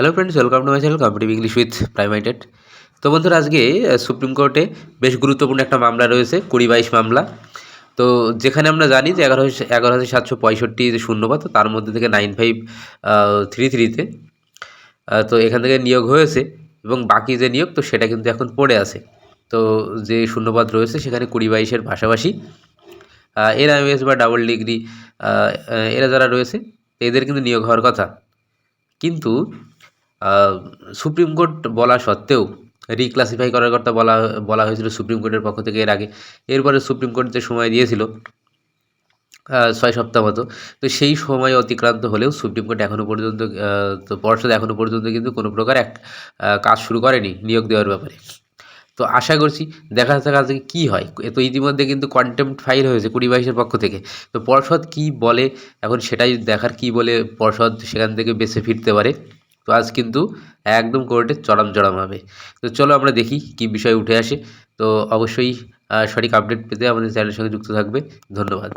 Hello friends welcome to my channel competitive English with প্রাইমাইটেড তো বন্ধুরা, আজকে সুপ্রিম কোর্টে বেশ গুরুত্বপূর্ণ একটা মামলা রয়েছে, কুড়ি বাইশ মামলা। তো যেখানে আমরা জানি যে এগারো এগারো হাজার সাতশো পঁয়ষট্টি যে শূন্যপাত তো তার মধ্যে থেকে নাইন ফাইভ থ্রি থ্রিতে তো এখান থেকে নিয়োগ হয়েছে এবং বাকি যে নিয়োগ, তো সেটা কিন্তু এখন পড়ে আছে। তো যে শূন্যপাত রয়েছে, সেখানে কুড়ি বাইশের পাশাপাশি এনআইএস বা ডাবল ডিগ্রি এরা যারা রয়েছে, এদের কিন্তু নিয়োগ হওয়ার কথা। কিন্তু সুপ্রিম কোর্ট বলা সত্ত্বেও রিক্লাসিফাই করার কথা বলা বলা হয়েছিল সুপ্রিম কোর্টের পক্ষ থেকে এর আগে। এরপরে সুপ্রিম কোর্ট যে সময় দিয়েছিল ছয় সপ্তাহ মতো, তো সেই সময় অতিক্রান্ত হলেও সুপ্রিম কোর্ট এখনও পর্যন্ত তো পর্ষদ এখনও পর্যন্ত কিন্তু কোনো প্রকার এক কাজ শুরু করেনি নিয়োগ দেওয়ার ব্যাপারে। তো আশা করছি দেখা যাক থেকে কী হয়। তো ইতিমধ্যে কিন্তু কন্টেম্পট ফাইল হয়েছে কুড়ি বাইশের পক্ষ থেকে। তো পর্ষদ কী বলে, এখন সেটাই দেখার কী বলে পর্ষদ সেখান থেকে বেছে ফিরতে পারে। তো আজ কিন্তু একদম কোর্টে চড়াম চড়াম হবে। তো চলো আমরা দেখি কি বিষয় উঠে আসে। তো অবশ্যই সঠিক আপডেট পেতে আমাদের চ্যানেলের সঙ্গে যুক্ত থাকবে। ধন্যবাদ।